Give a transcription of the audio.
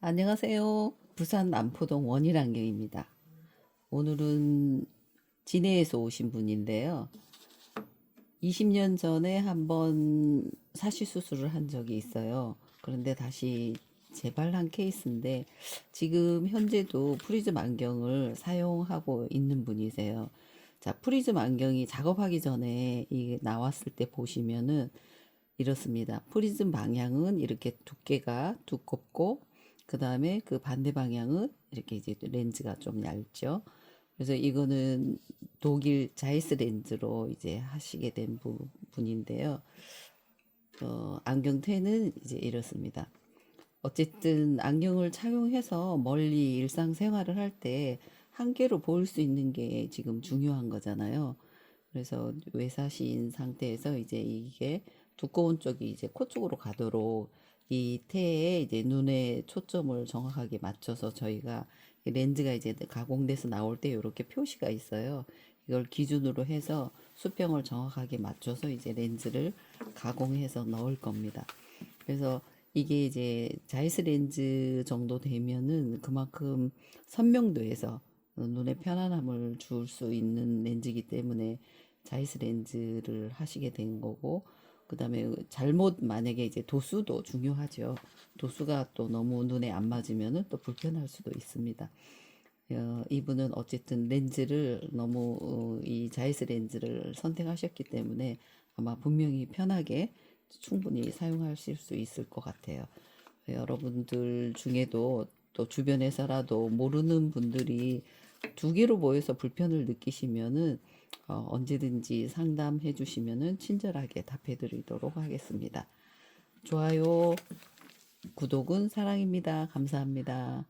안녕하세요. 부산 남포동 원일안경입니다. 오늘은 진해에서 오신 분인데요. 20년 전에 한번 사시 수술을 한 적이 있어요. 그런데 다시 재발한 케이스인데 지금 현재도 프리즘 안경을 사용하고 있는 분이세요. 자, 프리즘 안경이 작업하기 전에 이게 나왔을 때 보시면은 이렇습니다. 프리즘 방향은 이렇게 두께가 두껍고 그 다음에 그 반대 방향은 이렇게 이제 렌즈가 좀 얇죠. 그래서 이거는 독일 자이스 렌즈로 이제 하시게 된 부, 분인데요. 어, 안경테는 이제 이렇습니다. 어쨌든 안경을 착용해서 멀리 일상생활을 할 때 한계로 보일 수 있는 게 지금 중요한 거잖아요. 그래서 외사시인 상태에서 이제 이게 두꺼운 쪽이 이제 코 쪽으로 가도록 이 태에 이제 눈에 초점을 정확하게 맞춰서 저희가 이 렌즈가 이제 가공돼서 나올 때 이렇게 표시가 있어요. 이걸 기준으로 해서 수평을 정확하게 맞춰서 이제 렌즈를 가공해서 넣을 겁니다. 그래서 이게 이제 자이스 렌즈 정도 되면은 그만큼 선명도에서 눈에 편안함을 줄 수 있는 렌즈이기 때문에 자이스 렌즈를 하시게 된 거고 그다음에 잘못 만약에 이제 도수도 중요하죠. 도수가 또 너무 눈에 안 맞으면은 또 불편할 수도 있습니다. 어, 이분은 어쨌든 렌즈를 너무 어, 이 자이스 렌즈를 선택하셨기 때문에 아마 분명히 편하게 충분히 사용하실 수 있을 것 같아요. 여러분들 중에도 또 주변에서라도 모르는 분들이 두 개로 모여서 불편을 느끼시면은 어, 언제든지 상담해 주시면은 친절하게 답해 드리도록 하겠습니다. 좋아요, 구독은 사랑입니다. 감사합니다.